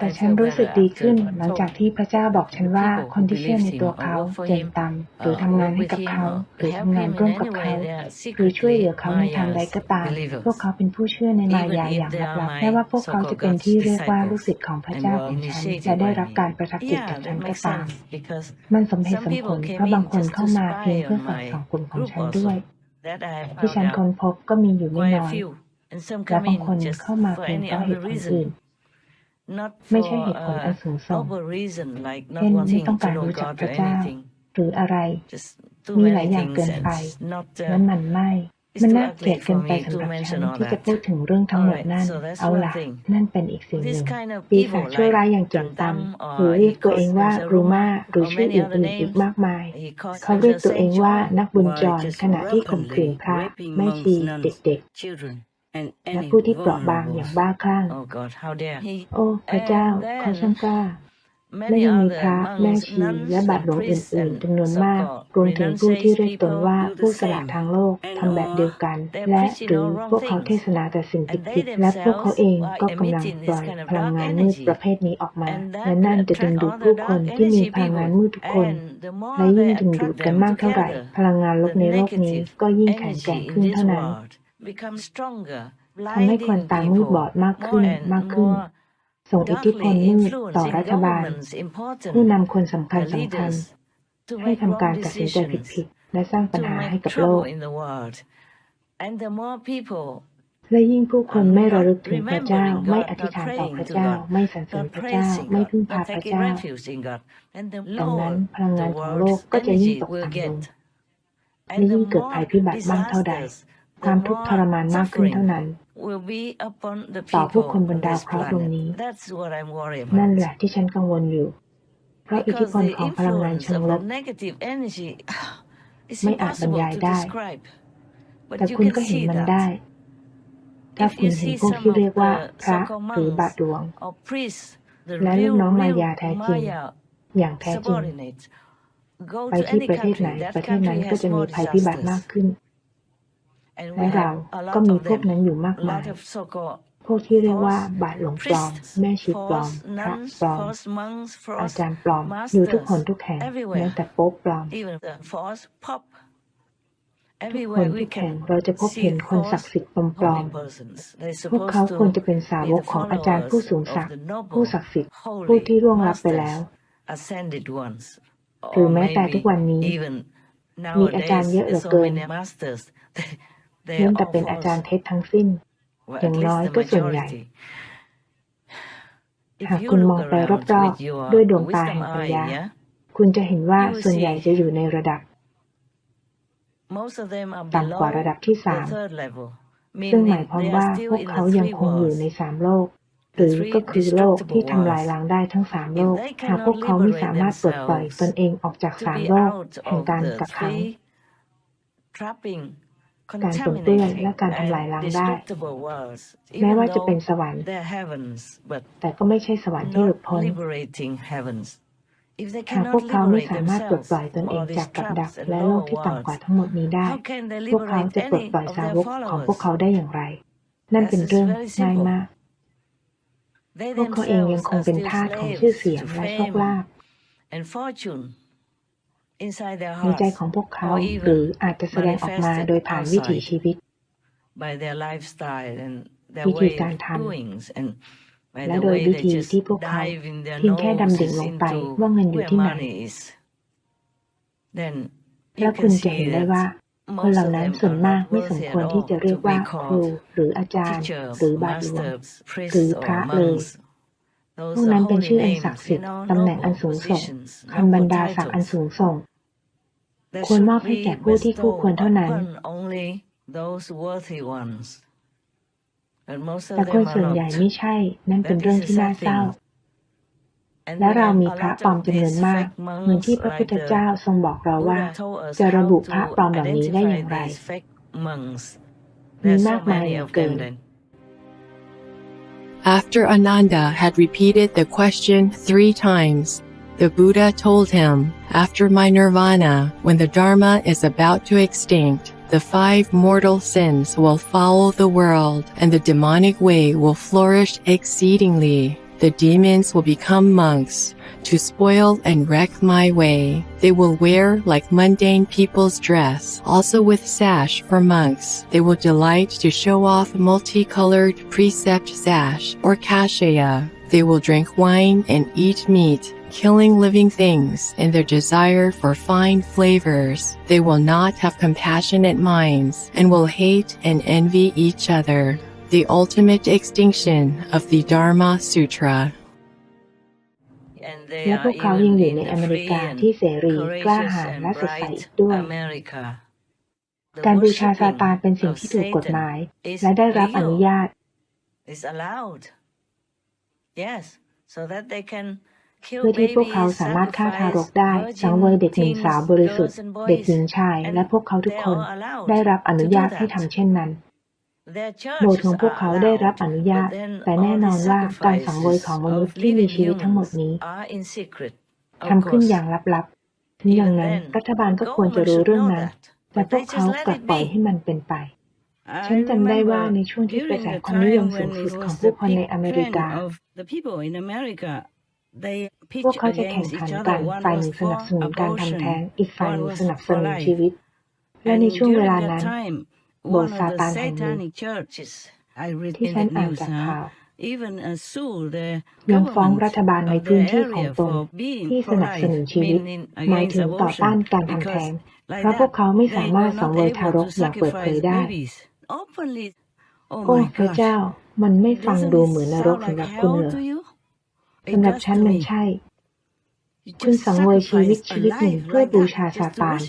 แต่ฉันรู้สึกดีขึ้นหลังจากที่พระเจ้าบอกฉันว่าคนที่เชื่อในตัวเขาเจนตามหรือทำงานให้กับเขา หรือทำงานร่วมกับเขาหรือช่วยเหลือเขาในทางใดก็ตาม พวกเขาเป็นผู้เชื่อในมายาอย่างลับๆแม้ว่าพวกเขาจะเป็นที่เรียกว่าลูกศิษย์ของพระเจ้าของฉันและได้รับการประทับจิตจากฉันก็ตาม มันสมเหตุสมผลเพราะบางคนเข้ามาเพียงเพื่อสอดส่องกลุ่มของฉันด้วย ที่ฉันค้นพบก็มีอยู่ไม่น้อยและบางคนเข้ามาเพียงเพราะเหตุผลอื่น ไม่ใช่เหตุผลอันสูงส่งเช่นไม่ต้องการรู้จักพระเจ้า หรืออะไร มีหลายอย่างเกินไปและมันไม่ มันน่าเกลียดเกินไปสำหรับฉันที่จะพูดถึงเรื่องทั้งหมดนั่น เอาล่ะ นั่นเป็นอีกสิ่งหนึ่งปีศาจชั่วร้ายอย่างจังตำหรือเรียกตัวเองว่ารูมาหรือชื่ออื่นๆอีกมากมาย เขาเรียกตัวเองว่านักบุญจรขณะที่ข่มขืนพระแม่ชีเด็กๆ และผู้ที่เปราะบางอย่างบ้าคลั่ง โอ้พระเจ้าเขาช่างกล้าและยังมีพระแม่ชีและบาทหลวงอื่นๆจำนวนมาก รวมถึงผู้ที่เรียกตนว่าผู้สละทางโลกทำแบบเดียวกัน และหรือพวกเขาเทศนาแต่สิ่งผิดๆและพวกเขาเองก็กำลังปล่อยพลังงานมืดประเภทนี้ออกมา และนั่นจะดึงดูดผู้คนที่มีพลังงานมืดทุกคน และยิ่งดึงดูดกันมากเท่าไหร่ พลังงานลบในโลกนี้ก็ยิ่งแข็งแกร่งขึ้นเท่านั้น ทำให้คนตามืดบอดมากขึ้นมากขึ้น ส่งอิทธิพลมืดต่อรัฐบาล ผู้นำคนสำคัญสำคัญ ให้ทำการตัดสินใจผิดๆและสร้างปัญหาให้กับโลก และยิ่งผู้คนไม่ระลึกถึงพระเจ้า ไม่อธิษฐานต่อพระเจ้า ไม่สรรเสริญพระเจ้า ไม่พึ่งพาพระเจ้าดังนั้นพลังงานของโลกก็จะยิ่งตกต่ำลงและยิ่งเกิดภัยพิบัติมากเท่าใด ความทุกข์ทรมานมากขึ้นเท่านั้น ต่อผู้คนบนดาวเคราะห์ดวงนี้ นั่นแหละที่ฉันกังวลอยู่ เพราะอิทธิพลของพลังงานเชิงลบไม่อาจบรรยายได้ แต่คุณก็เห็นมันได้ ถ้าคุณเห็นพวกที่เรียกว่าพระหรือบาทหลวง และลูกน้องมายาแท้จริง อย่างแท้จริง ไปที่ประเทศไหน ประเทศนั้นก็จะมีภัยพิบัติมากขึ้น และเราก็มีพวกนั้นอยู่มากมายพวกที่เรียกว่าบาทหลวงปลอม แม่ชีปลอมพระปลอม อาจารย์ปลอม อยู่ทุกคนทุกแห่งแม้แต่โป๊ปปลอม ทุกคนทุกแห่งเราจะพบเห็นคนศักดิ์สิทธิ์ปลอมๆพวกเขาควรจะเป็นสาวกของอาจารย์ผู้สูงศักดิ์ผู้ศักดิ์สิทธิ์ผู้ที่ล่วงลับไปแล้วหรือแม้แต่ทุกวันนี้ มีอาจารย์เยอะเหลือเกิน ล้วนแต่เป็นอาจารย์เท็จทั้งสิ้น อย่างน้อยก็ส่วนใหญ่ หากคุณมองไปรอบๆด้วยดวงตาแห่งปัญญา คุณจะเห็นว่าส่วนใหญ่จะอยู่ในระดับต่ำกว่าระดับที่สามซึ่งหมายความว่าพวกเขายังคงอยู่ในสามโลก หรือก็คือโลกที่ทำลายล้างได้ทั้งสามโลก หากพวกเขาไม่สามารถปลดปล่อยตนเองออกจากสามโลกแห่งการกักขัง การปนเปื้อนและการทำลายล้างได้ แม้ว่าจะเป็นสวรรค์ แต่ก็ไม่ใช่สวรรค์ที่หลุดพ้นหากพวกเขาไม่สามารถปลดปล่อยตนเองจากกับดักและโลกที่ต่ำกว่าทั้งหมดนี้ได้ พวกเขาจะปลดปล่อยสาวกของพวกเขาได้อย่างไร นั่นเป็นเรื่องง่ายมาก พวกเขาเองยังคงเป็นทาสของชื่อเสียงและโชคลาภ ในใจของพวกเขาหรืออาจจะแสดงออกมาโดยผ่านวิถีชีวิต วิธีการทำและโดยวิธีที่พวกเขาเพียงแค่ดำดิ่งลงไปว่าเงินอยู่ที่ไหนแล้วคุณจะเห็นได้ว่าคนเหล่านั้นส่วนมากไม่สมควรที่จะเรียกว่าครูหรืออาจารย์ หรือบาทหลวงหรือพระเลยพวกนั้นเป็นชื่ออันศักดิ์สิทธิ์ตำแหน่งอันสูงส่งคำบรรดาศักดิ์อันสูงส่ง ควรมอบให้แก่ผู้ที่คู่ควรเท่านั้น แต่คนส่วนใหญ่ไม่ใช่ นั่นเป็นเรื่องที่น่าเศร้า และเรามีพระปลอมจำนวนมาก เหมือนที่พระพุทธเจ้าทรงบอกเราว่า จะระบุพระปลอมเหล่านี้ได้อย่างไร มีมากมายเหลือเกิน After Ananda had repeated the question three times, the Buddha told him, After my nirvana, when the Dharma is about to extinct, the five mortal sins will foul the world, and the demonic way will flourish exceedingly. The demons will become monks to spoil and wreck my way. They will wear like mundane people's dress, also with sash for monks. They will delight to show off multicolored precept sash or cassia. They will drink wine and eat meat, killing living things in their desire for fine flavors. They will not have compassionate minds and will hate and envy each other. The ultimate extinction of the Dharma Sutra. และพวกเขายังอยู่ในอเมริกาที่เสรีกล้าหาญและสดใสอีกด้วย การบูชาซาตานเป็นสิ่งที่ถูกกฎหมาย และได้รับอนุญาต เพื่อที่พวกเขาสามารถฆ่าทารกได้สังเวยเด็กหญิงสาวบริสุทธิ์ เด็กหญิงชาย และพวกเขาทุกคนได้รับอนุญาตให้ทำเช่นนั้นโบสถ์ของพวกเขาได้รับอนุญาต แต่แน่นอนว่าการสังเวยของมนุษย์ที่มีชีวิตทั้งหมดนี้ทำขึ้นอย่างลับๆถึงอย่างนั้นรัฐบาลก็ควรจะรู้เรื่องนั้น แต่พวกเขากลับปล่อยให้มันเป็นไป ฉันจำได้ว่าในช่วงที่กระแสความนิยมสูงสุดของผู้คนในอเมริกา พวกเขาจะแข่งขันกันฝ่ายหนึ่งสนับสนุนการทำแท้ง อีกฝ่ายหนึ่งสนับสนุนชีวิต และในช่วงเวลานั้นโบสถ์ซาตานแห่งหนึ่งที่ฉันอ่านจากข่าวยังฟ้องรัฐบาลในพื้นที่ของตนที่สนับสนุนชีวิตหมายถึงต่อต้านการทำแท้งเพราะพวกเขาไม่สามารถสังเวยทารกอย่างเปิดเผยได้ โอ้พระเจ้ามันไม่ฟังดูเหมือนนรกสำหรับคุณเหรอ สำหรับฉันมันใช่ คุณสังเวยชีวิตชีวิตหนึ่งเพื่อบูชาซาตาน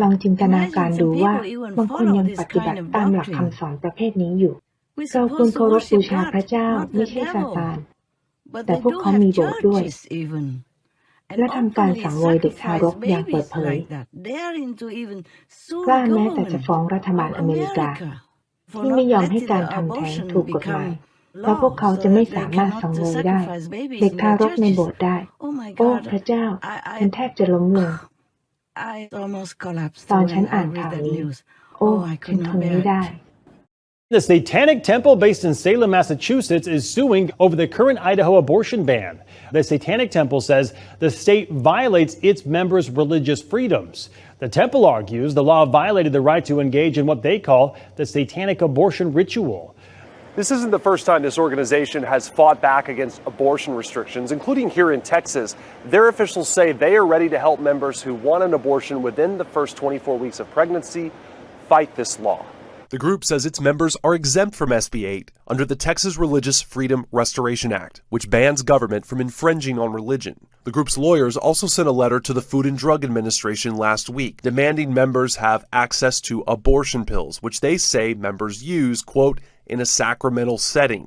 ลองจินตนาการดูว่าบางคนยังปฏิบัติตามหลักคำสอนประเภทนี้อยู่ เราควรเคารพบูชาพระเจ้าไม่ใช่ซาตาน แต่พวกเขามีโบสถ์ด้วย และทำการสังเวยเด็กทารกอย่างเปิดเผยกล้าแม้แต่จะฟ้องรัฐบาลอเมริกา ที่ไม่ยอมให้การทำแท้งถูกกฎหมาย เพราะพวกเขาจะไม่สามารถสังเวยได้ เด็กทารกในโบสถ์ได้ โอ้พระเจ้า ฉันแทบจะล้มลง ตอนฉันอ่านข่าวนี้ โอ้ฉันทนไม่ได้ The Satanic Temple, based in Salem, Massachusetts, is suing over the current Idaho abortion ban. The Satanic Temple says the state violates its members' religious freedoms. The temple argues the law violated the right to engage in what they call the satanic abortion ritual. This isn't the first time this organization has fought back against abortion restrictions, including here in Texas. Their officials say they are ready to help members who want an abortion within the first 24 weeks of pregnancy fight this law. The group says its members are exempt from SB 8 under the Texas Religious Freedom Restoration Act, which bans government from infringing on religion. The group's lawyers also sent a letter to the Food and Drug Administration last week demanding members have access to abortion pills, which they say members use, quote, in a sacramental setting.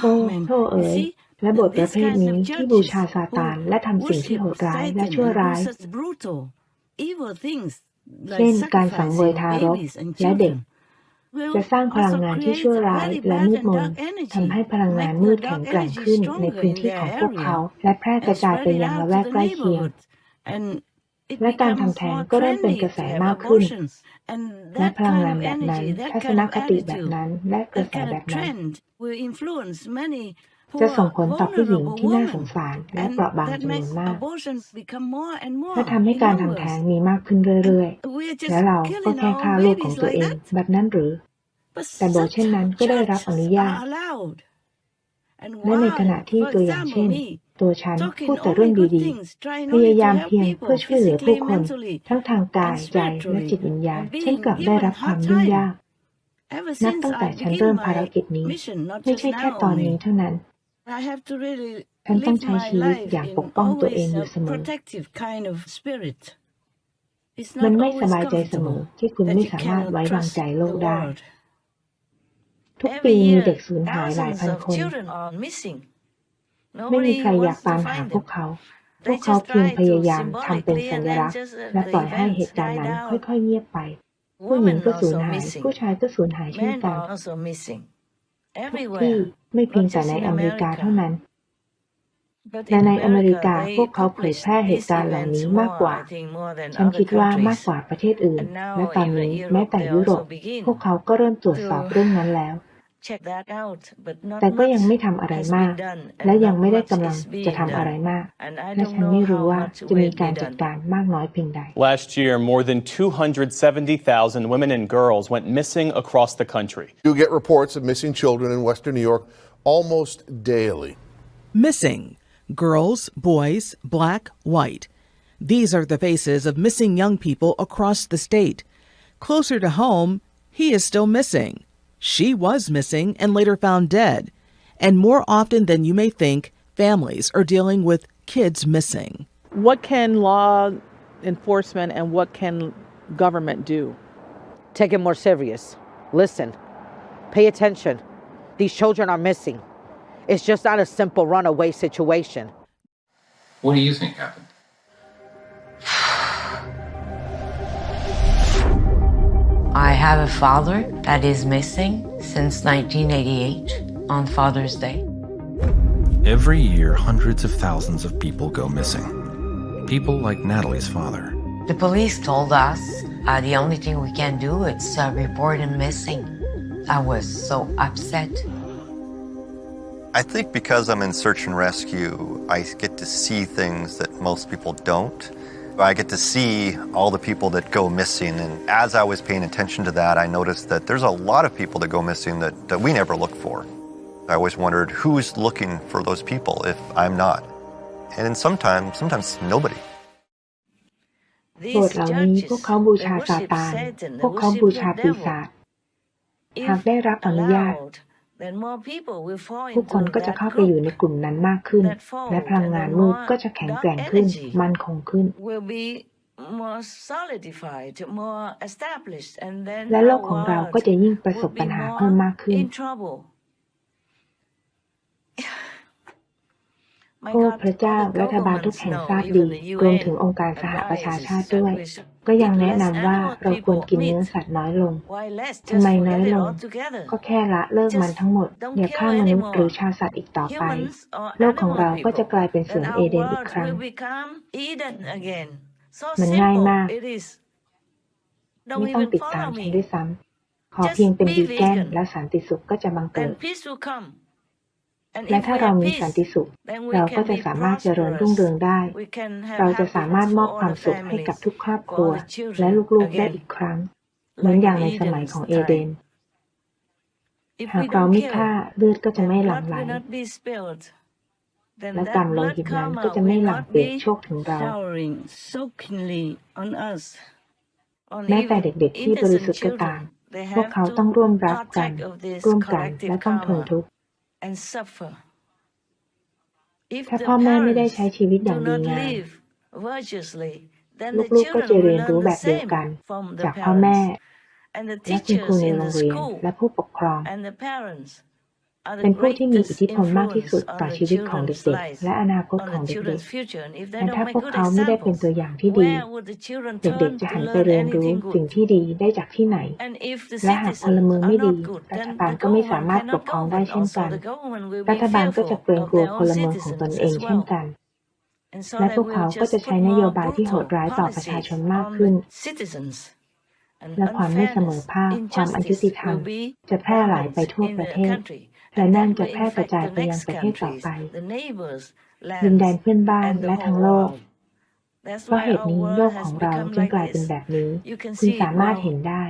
โอ้โทษเอ๋ยและบทประเภทนี้ที่บูชาซาตานและทำสิ่งที่โหดร้ายและชั่วร้าย เช่นการสังเวยทารกและเด็ก จะสร้างพลังงานที่ชั่วร้ายและมืดมนทำให้พลังงานมืดแข็งแกร่งขึ้นในพื้นที่ของพวกเขา และแพร่กระจายไปยังละแวกใกล้เคียง และการทำแท้งก็เริ่มเป็นกระแสมากขึ้น และพลังงานแบบนั้น ทัศนคติแบบนั้น และกระแสแบบนั้น จะส่งผลต่อผู้หญิงที่น่าสงสารและเปราะบางจำนวนมาก และทำให้การทำแท้งมีมากขึ้นเรื่อยๆ และเราก็แค่ฆ่าลูกของตัวเองแบบนั้นหรือ แต่โบสถ์เช่นนั้นก็ได้รับอนุญาตและในขณะที่ตัวอย่างเช่น ตัวฉันพูดแต่เรื่องดีๆ พยายามเพียงเพื่อช่วยเหลือผู้คน ทั้งทางกายใจและจิตวิญญาณฉันกลับได้รับความยุ่งยาก นับตั้งแต่ฉันเริ่มภารกิจนี้ ไม่ใช่แค่ตอนนี้เท่านั้น ฉันต้องใช้ชีวิตอย่างปกป้องตัวเองอยู่เสมอมันไม่สบายใจเสมอที่คุณไม่สามารถไว้วางใจโลกได้ ทุกปีมีเด็กสูญหายหลายพันคน ไม่มีใครอยากตามหาพวกเขา พวกเขาเพียงพยายามทำเป็นสัญลักษณ์ และปล่อยให้เหตุการณ์นั้นค่อยๆเงียบไป ผู้หญิงก็สูญหาย ผู้ชายก็สูญหายเช่นกันทุกที่ไม่เพียงแต่ในอเมริกาเท่านั้นแต่ในอเมริกาพวกเขาเผยแพร่เหตุการณ์เหล่านี้มากกว่า ฉันคิดว่ามากกว่าประเทศอื่น และตอนนี้แม้แต่ยุโรป พวกเขาก็เริ่มตรวจสอบเรื่องนั้นแล้ว แต่ก็ยังไม่ททำอะไรมาก และยังไม่ได้กำลังจะทำอะไรมาก และฉันไม่รู้ว่าจะมีการจัดการมากน้อยเพียงใด Last year, more than 270,000 women and girls went missing across the country. You get reports of missing children in Western New York almost daily. Missing girls, boys, black, white. These are the faces of missing young people across the state. Closer to home, he is still missing. She was missing and later found dead. And more often than you may think, families are dealing with kids missing. What can law enforcement and what can government do? Take it more serious. Listen. Pay attention. These children are missing. It's just not a simple runaway situation. What do you think happened? I have a father that is missing since 1988 on Father's Day. Every year, hundreds of thousands of people go missing. People like Natalie's father. The police told us uh, the only thing we can do is uh, report him missing. I was so upset. I think because I'm in search and rescue, I get to see things that most people don't. I get to see all the people that go missing, and as I was paying attention to that, I noticed that there's a lot of people that go missing that, that we never look for. I always wondered who's looking for those people if I'm not. And then sometimes, sometimes nobody. โบสถ์เหล่านี้พวกเขาบูชาซาตาน พวกเขาบูชาปีศาจ หากได้รับอนุญาต ผู้คนก็จะเข้าไปอยู่ในกลุ่มนั้นมากขึ้น และพลังงานมืดก็จะแข็งแกร่งขึ้น มั่นคงขึ้น และโลกของเราก็จะยิ่งประสบปัญหาเพิ่มมากขึ้น โอ้พระเจ้ารัฐบาลทุกแห่งทราบดีรวมถึงองค์การสหประชาชาติด้วย ก็ยังแนะนำว่าเราควรกินเนื้อสัตว์น้อยลงทำไมน้อยลง ก็แค่ละเลิกมันทั้งหมด อย่าฆ่ามนุษย์หรือชาสัตว์อีกต่อไป โลกของเราก็จะกลายเป็นสวนเอเดนอีกครั้ง มันง่ายมาก ไม่ต้องติดตามฉันด้วยซ้ำขอเพียงเป็นวีแกนและสันติสุขก็จะบังเกิด และถ้าเรามีสันติสุข เราก็จะสามารถเจริญรุ่งเรืองได้ เราจะสามารถมอบความสุขให้กับทุกครอบครัว และลูกๆได้อีกครั้ง เหมือนอย่างในสมัยของเอเดน หากเราไม่ฆ่าเลือดก็จะไม่หลั่งไหลและกรรมโลหิตนั้นก็จะไม่หลั่งเปียกโชคถึงเราแม้แต่เด็กๆที่บริสุทธิ์ก็ตาม พวกเขาต้องร่วมรับกัน ร่วมกันและต้องทนทุกข์ ถ้าพ่อแม่ไม่ได้ใช้ชีวิตอย่างดีงามลูกๆก็จะเรียนรู้แบบเดียวกัน จากพ่อแม่และคุณครูในโรงเรียนและผู้ปกครอง เป็นผู้ที่มีอิทธิพลมากที่สุดต่อชีวิตของเด็กๆ และอนาคตของเด็กๆและถ้าพวกเขาไม่ได้เป็นตัวอย่างที่ดี เด็กๆจะหันไปเรียนรู้สิ่งที่ดีได้จากที่ไหน และหากพลเมืองไม่ดี รัฐบาลก็ไม่สามารถปกครองได้เช่นกัน รัฐบาลก็จะเกรงกลัวพลเมืองของตนเองเช่นกันและพวกเขาก็จะใช้นโยบายที่โหดร้ายต่อประชาชนมากขึ้น และความไม่เสมอภาค ความอายุติธรรมจะแพร่หลายไปทั่วประเทศ และนั่นจะแพร่กระจายไปยังประเทศต่อไปดินแดนเพื่อนบ้านและทั้งโลกเพราะเหตุนี้โลกของเราจึงกลายเป็นแบบนี้ คุณสามารถเห็นได้